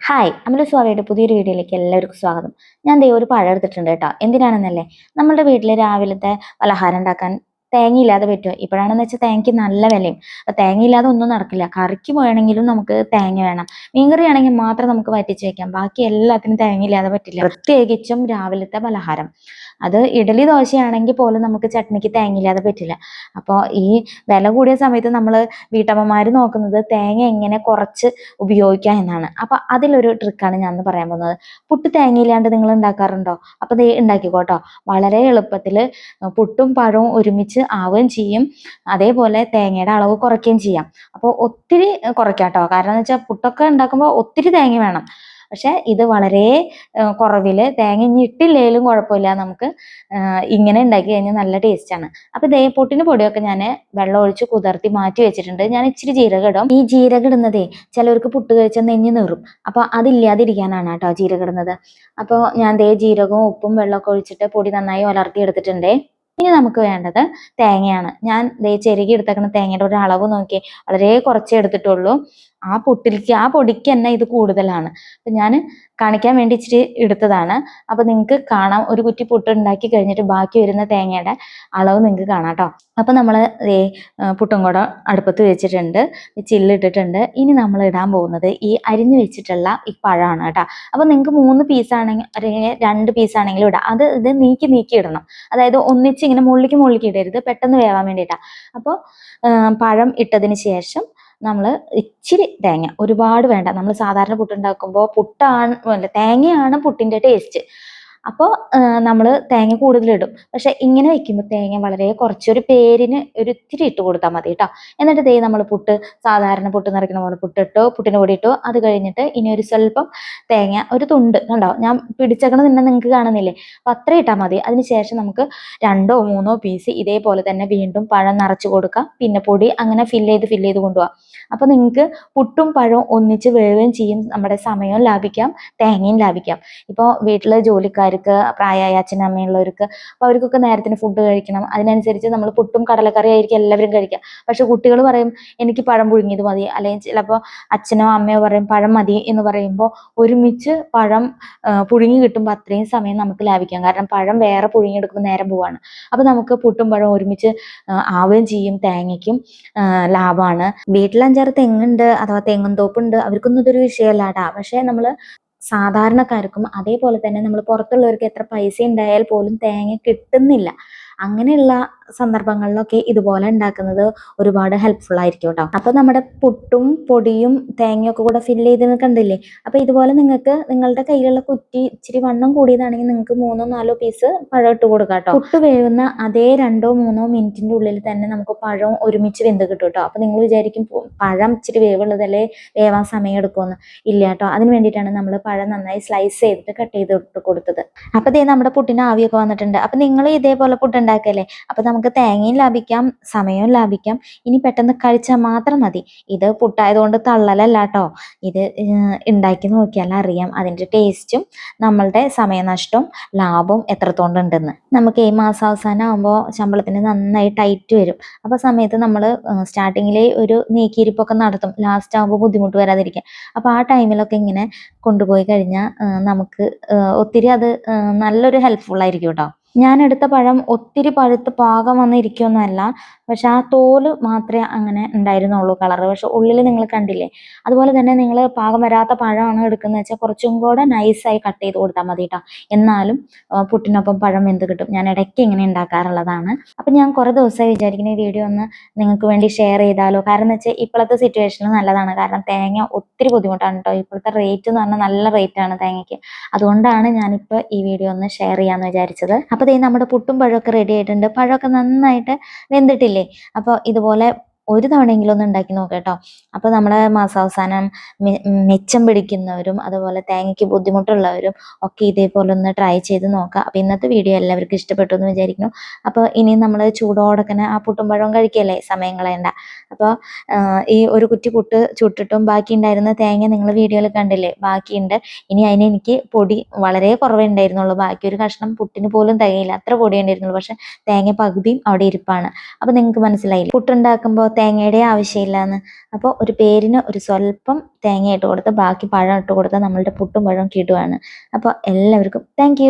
Hi Amala സ്വാമിയുടെ പുതിയൊരു വീഡിയോയിലേക്ക് എല്ലാവർക്കും സ്വാഗതം. ഞാൻ ദൈവം ഒരു പഴം എടുത്തിട്ടുണ്ട് കേട്ടോ. എന്തിനാണെന്നല്ലേ? നമ്മുടെ വീട്ടിൽ രാവിലത്തെ പലഹാരം ഉണ്ടാക്കാൻ തേങ്ങയില്ലാതെ പറ്റുമോ ഇപ്പോഴാണെന്ന് വെച്ചാൽ തേങ്ങയ്ക്ക് നല്ല വിലയും. തേങ്ങയില്ലാതെ ഒന്നും നടക്കില്ല. കറിക്ക് പോയാണെങ്കിലും നമുക്ക് തേങ്ങ വേണം. മീൻകറി ആണെങ്കിൽ മാത്രം നമുക്ക് വറ്റിച്ച് വെക്കാം. ബാക്കി എല്ലാത്തിനും തേങ്ങയില്ലാതെ പറ്റില്ല. പ്രത്യേകിച്ചും രാവിലത്തെ പലഹാരം. അത് ഇഡലി ദോശയാണെങ്കിൽ പോലും നമുക്ക് ചട്നിക്ക് തേങ്ങയില്ലാതെ പറ്റില്ല. അപ്പോൾ ഈ വില കൂടിയ സമയത്ത് നമ്മൾ വീട്ടമ്മമാർ നോക്കുന്നത് തേങ്ങ എങ്ങനെ കുറച്ച് ഉപയോഗിക്കാം എന്നാണ്. അപ്പോൾ അതിലൊരു ട്രിക്കാണ് ഞാൻ ഇന്ന് പറയാൻ പോകുന്നത്. പുട്ട് തേങ്ങയില്ലാണ്ട് നിങ്ങൾ ഉണ്ടാക്കാറുണ്ടോ? അപ്പോൾ ദേ ഉണ്ടാക്കിക്കോട്ടോ. വളരെ എളുപ്പത്തിൽ പുട്ടും പഴവും ഒരുമിച്ച് ആവുകയും ചെയ്യും. അതേപോലെ തേങ്ങയുടെ അളവ് കുറയ്ക്കുകയും ചെയ്യാം. അപ്പോൾ ഒത്തിരി കുറയ്ക്കാം കേട്ടോ. കാരണം എന്ന് വെച്ചാൽ പുട്ടൊക്കെ ഉണ്ടാക്കുമ്പോൾ ഒത്തിരി തേങ്ങ വേണം. പക്ഷെ ഇത് വളരെ കുറവിൽ തേങ്ങ ഇനി കുഴപ്പമില്ല. നമുക്ക് ഇങ്ങനെ ഉണ്ടാക്കി കഴിഞ്ഞാൽ നല്ല ടേസ്റ്റാണ് ആണ്. അപ്പൊ ദേ പൊട്ടിന് പൊടിയൊക്കെ ഞാൻ വെള്ളം ഒഴിച്ച് കുതിർത്തി മാറ്റി വെച്ചിട്ടുണ്ട്. ഞാൻ ഇച്ചിരി ജീരകം ഇടും. ഈ ജീരകം ഇടുന്നതേ ചിലവർക്ക് പുട്ട് കഴിച്ചാൽ നെഞ്ഞ് നീറും. അപ്പൊ അതില്ലാതിരിക്കാനാണ് കേട്ടോ ജീരകം ഇടുന്നത്. അപ്പോൾ ഞാൻ ദേ ജീരകവും ഉപ്പും വെള്ളമൊക്കെ ഒഴിച്ചിട്ട് പൊടി നന്നായി ഉലർത്തി എടുത്തിട്ടുണ്ടേ. ഇനി നമുക്ക് വേണ്ടത് തേങ്ങയാണ്. ഞാൻ ദേ ചെരുകി എടുത്തേക്കുന്ന തേങ്ങയുടെ ഒരു അളവ് നോക്കി വളരെ കുറച്ചേ എടുത്തിട്ടുള്ളൂ. ആ പൊട്ടിലേക്ക് ആ പൊടിക്ക് തന്നെ ഇത് കൂടുതലാണ്. അപ്പൊ ഞാൻ കാണിക്കാൻ വേണ്ടി ഇച്ചിരി എടുത്തതാണ്. അപ്പൊ നിങ്ങൾക്ക് കാണാം ഒരു കുറ്റി പുട്ട് ഉണ്ടാക്കി കഴിഞ്ഞിട്ട് ബാക്കി വരുന്ന തേങ്ങയുടെ അളവ് നിങ്ങൾക്ക് കാണാം കേട്ടോ അപ്പൊ നമ്മൾ പുട്ടും കൂടെ അടുപ്പത്ത് വെച്ചിട്ടുണ്ട് ചില്ലിട്ടിട്ടുണ്ട്. ഇനി നമ്മൾ ഇടാൻ പോകുന്നത് ഈ അരിഞ്ഞു വെച്ചിട്ടുള്ള ഈ പഴമാണ് കേട്ടോ അപ്പൊ നിങ്ങൾക്ക് മൂന്ന് പീസ് ആണെങ്കിൽ അല്ലെങ്കിൽ രണ്ട് പീസ് ആണെങ്കിലും ഇടാം. അത് ഇത് നീക്കി നീക്കി ഇടണം. അതായത് ഒന്നിച്ച് ഇങ്ങനെ മുള്ളിക്ക് മുള്ളിക്ക് ഇടരുത് പെട്ടെന്ന് വേവാൻ വേണ്ടിയിട്ടാണ് അപ്പോൾ പഴം ഇട്ടതിന് ശേഷം നമ്മൾ ഇച്ചിരി തേങ്ങ ഒരുപാട് വേണ്ട. നമ്മൾ സാധാരണ പുട്ടുണ്ടാക്കുമ്പോൾ പുട്ടാണ് തേങ്ങയാണ് പുട്ടിന്റെ ടേസ്റ്റ് അപ്പോൾ നമ്മൾ തേങ്ങ കൂടുതലിടും. പക്ഷേ ഇങ്ങനെ വെക്കുമ്പോൾ തേങ്ങ വളരെ കുറച്ചൊരു പേരിന് ഒരു ഇത്തിരി ഇട്ട് കൊടുത്താൽ മതി കേട്ടോ എന്നിട്ട് ദേ നമ്മൾ പുട്ട് സാധാരണ പുട്ട് നിറയ്ക്കുന്ന പോലെ പുട്ടിട്ടോ പുട്ടിന് പൊടി ഇട്ടോ അത് കഴിഞ്ഞിട്ട് ഇനി ഒരു സ്വല്പം തേങ്ങ ഒരു തുണ്ട് കണ്ടോ? ഞാൻ പിടിച്ചേക്കണം നിന്നെ നിങ്ങൾക്ക് കാണുന്നില്ലേ? അപ്പം അത്ര ഇട്ടാൽ മതി. അതിനുശേഷം നമുക്ക് രണ്ടോ മൂന്നോ പീസ് ഇതേപോലെ തന്നെ വീണ്ടും പഴം നിറച്ച് കൊടുക്കാം. പിന്നെ പൊടി അങ്ങനെ ഫില്ല് ചെയ്ത് ഫില്ല് ചെയ്ത് കൊണ്ടുപോകാം അപ്പോൾ നിങ്ങൾക്ക് പുട്ടും പഴവും ഒന്നിച്ച് വേവുകയും ചെയ്യും. നമ്മുടെ സമയവും ലാഭിക്കാം. തേങ്ങയും ലാഭിക്കാം. ഇപ്പോൾ വീട്ടിൽ ജോലിക്കാർക്ക് പ്രായമായ അച്ഛനും അമ്മയുള്ളവർക്ക് അപ്പോൾ അവർക്കൊക്കെ നേരത്തിന് ഫുഡ് കഴിക്കണം. അതിനനുസരിച്ച് നമ്മൾ പുട്ടും കടലക്കറി ആയിരിക്കും എല്ലാവരും കഴിക്കുക. പക്ഷെ കുട്ടികൾ പറയും എനിക്ക് പഴം പുഴുങ്ങിയത് മതി. അല്ലെങ്കിൽ ചിലപ്പോൾ അച്ഛനോ അമ്മയോ പറയും പഴം മതി എന്ന് പറയുമ്പോൾ ഒരുമിച്ച് പഴം പുഴുങ്ങി കിട്ടുമ്പോൾ അത്രയും സമയം നമുക്ക് ലാഭിക്കാം. കാരണം പഴം വേറെ പുഴുങ്ങിയെടുക്കുമ്പോൾ നേരം പോവാണ്. അപ്പോൾ നമുക്ക് പുട്ടും പഴം ഒരുമിച്ച് ആവുകയും ചെയ്യും. തേങ്ങയ്ക്കും ലാഭമാണ്. വീട്ടിൽ അഞ്ചാറ് തെങ്ങുണ്ട് അഥവാ തെങ്ങും തോപ്പുണ്ട് അവർക്കൊന്നും ഇതൊരു വിഷയമല്ലാട്ടാ. പക്ഷേ നമ്മൾ സാധാരണക്കാർക്കും അതേപോലെ തന്നെ നമ്മൾ പുറത്തുള്ളവർക്ക് എത്ര പൈസ ഉണ്ടായാൽ പോലും തേങ്ങ കിട്ടുന്നില്ല. അങ്ങനെയുള്ള സന്ദർഭങ്ങളിലൊക്കെ ഇതുപോലെ ഉണ്ടാക്കുന്നത് ഒരുപാട് ഹെൽപ്ഫുൾ ആയിരിക്കും കേട്ടോ അപ്പൊ നമ്മുടെ പുട്ടും പൊടിയും തേങ്ങയൊക്കെ കൂടെ ഫില്ല് ചെയ്ത് കണ്ടില്ലേ? അപ്പൊ ഇതുപോലെ നിങ്ങൾക്ക് നിങ്ങളുടെ കയ്യിലുള്ള കുറ്റി ഇച്ചിരി വണ്ണം കൂടിയതാണെങ്കിൽ നിങ്ങൾക്ക് മൂന്നോ നാലോ പീസ് പഴം ഇട്ട് കൊടുക്കാം കേട്ടോ പുട്ട് വേവുന്ന അതേ രണ്ടോ മൂന്നോ മിനിറ്റിന്റെ ഉള്ളിൽ തന്നെ നമുക്ക് പഴം ഒരുമിച്ച് വെന്ത് കിട്ടും കേട്ടോ അപ്പൊ നിങ്ങൾ വിചാരിക്കും പഴം ഇച്ചിരി വേവുള്ളതല്ലേ വേവാൻ സമയം എടുക്കുമെന്ന് ഇല്ല കേട്ടോ അതിന് വേണ്ടിയിട്ടാണ് നമ്മൾ പഴം നന്നായി സ്ലൈസ് ചെയ്തിട്ട് കട്ട് ചെയ്ത് കൊടുത്തത്. അപ്പൊ ദേ നമ്മുടെ പുട്ടിന് ആവിയൊക്കെ വന്നിട്ടുണ്ട്. അപ്പൊ നിങ്ങൾ ഇതേപോലെ പുട്ട് ഉണ്ടാക്കല്ലേ? അപ്പൊ നമുക്ക് തേങ്ങയും ലാഭിക്കാം സമയവും ലാഭിക്കാം. ഇനി പെട്ടെന്ന് കഴിച്ചാൽ മാത്രം മതി. ഇത് പുട്ടായതുകൊണ്ട് തള്ളലല്ല കേട്ടോ ഇത് ഉണ്ടാക്കി നോക്കിയാൽ അറിയാം അതിന്റെ ടേസ്റ്റും നമ്മളുടെ സമയനഷ്ടവും ലാഭവും എത്രത്തോളം ഉണ്ടെന്ന് നമുക്ക് ഈ മാസം അവസാനം ആകുമ്പോൾ ശമ്പളത്തിന് നന്നായി ടൈറ്റ് വരും. അപ്പോൾ സമയത്ത് നമ്മൾ സ്റ്റാർട്ടിങ്ങിലെ ഒരു നീക്കിയിരിപ്പൊക്കെ നടത്തും. ലാസ്റ്റ് ആകുമ്പോൾ ബുദ്ധിമുട്ട് വരാതിരിക്കാൻ. അപ്പോൾ ആ ടൈമിലൊക്കെ ഇങ്ങനെ കൊണ്ടുപോയി കഴിഞ്ഞാൽ നമുക്ക് ഒത്തിരി അത് നല്ലൊരു ഹെൽപ്ഫുൾ ആയിരിക്കും കേട്ടോ. ഞാൻ എടുത്ത പഴം ഒത്തിരി പഴുത്ത് പാകം വന്നിരിക്കുകയൊന്നുമല്ല പക്ഷെ ആ തോൽ മാത്രമേ അങ്ങനെ ഉണ്ടായിരുന്നുള്ളൂ കളറ്. പക്ഷെ ഉള്ളിൽ നിങ്ങൾ കണ്ടില്ലേ? അതുപോലെ തന്നെ നിങ്ങൾ പാകം വരാത്ത പഴമാണ് എടുക്കുന്നത് വെച്ചാൽ കുറച്ചും കൂടെ നൈസായി കട്ട് ചെയ്ത് കൊടുത്താൽ മതി കേട്ടോ എന്നാലും പുട്ടിനൊപ്പം പഴം എന്ത് കിട്ടും? ഞാൻ ഇടയ്ക്ക് ഇങ്ങനെ ഉണ്ടാക്കാറുള്ളതാണ്. അപ്പം ഞാൻ കുറേ ദിവസമായി വിചാരിക്കുന്ന ഈ വീഡിയോ ഒന്ന് നിങ്ങൾക്ക് വേണ്ടി ഷെയർ ചെയ്താലോ? കാരണം എന്ന് വെച്ചാൽ ഇപ്പോഴത്തെ സിറ്റുവേഷനിൽ നല്ലതാണ്. കാരണം തേങ്ങ ഒത്തിരി ബുദ്ധിമുട്ടാണ് കേട്ടോ ഇപ്പോഴത്തെ റേറ്റ് എന്ന് പറഞ്ഞാൽ നല്ല റേറ്റാണ് തേങ്ങയ്ക്ക്. അതുകൊണ്ടാണ് ഞാനിപ്പോൾ ഈ വീഡിയോ ഒന്ന് ഷെയർ ചെയ്യാമെന്ന് വിചാരിച്ചത്. അപ്പോൾ ദേ നമ്മുടെ പുട്ടും പഴമൊക്കെ റെഡി ആയിട്ടുണ്ട്. പഴമൊക്കെ നന്നായിട്ട് വെന്തിട്ടില്ലേ? അപ്പോൾ ഇതുപോലെ ഒരു തവണയെങ്കിലും ഒന്ന് ഉണ്ടാക്കി നോക്കാം കേട്ടോ അപ്പോൾ നമ്മുടെ മാസാവസാനം മെച്ചം പിടിക്കുന്നവരും അതുപോലെ തേങ്ങയ്ക്ക് ബുദ്ധിമുട്ടുള്ളവരും ഒക്കെ ഇതേപോലെ ഒന്ന് ട്രൈ ചെയ്ത് നോക്കാം. അപ്പോൾ ഇന്നത്തെ വീഡിയോ എല്ലാവർക്കും ഇഷ്ടപ്പെട്ടു എന്ന് വിചാരിക്കുന്നു. അപ്പോൾ ഇനി നമ്മൾ ചൂടോടക്കനെ ആ പുട്ടും പഴവും കഴിക്കല്ലേ? സമയം കളയണ്ട. അപ്പോൾ ഈ ഒരു കുറ്റി പുട്ട് ചുട്ടിട്ടും ബാക്കി ഉണ്ടായിരുന്ന തേങ്ങ നിങ്ങൾ വീഡിയോയിൽ കണ്ടില്ലേ? ബാക്കിയുണ്ട്. ഇനി അതിന് എനിക്ക് പൊടി വളരെ കുറവേ ഉണ്ടായിരുന്നുള്ളൂ. ബാക്കി ഒരു കഷ്ണം പുട്ടിന് പോലും തികയില്ല അത്ര പൊടി ഉണ്ടായിരുന്നുള്ളൂ. പക്ഷെ തേങ്ങ പകുതിയും അവിടെ ഇരിപ്പാണ്. അപ്പോൾ നിങ്ങൾക്ക് മനസ്സിലായില്ലേ? പുട്ടുണ്ടാക്കുമ്പോൾ തേങ്ങയുടെ ആവശ്യമില്ല എന്ന് അപ്പോൾ ഒരു പേരിന് ഒരു സ്വല്പം തേങ്ങ ഇട്ട് കൊടുത്ത് ബാക്കി പഴം ഇട്ട് കൊടുത്താൽ നമ്മളുടെ പുട്ടും പഴവും കിടുവാണ് അപ്പോൾ എല്ലാവർക്കും താങ്ക്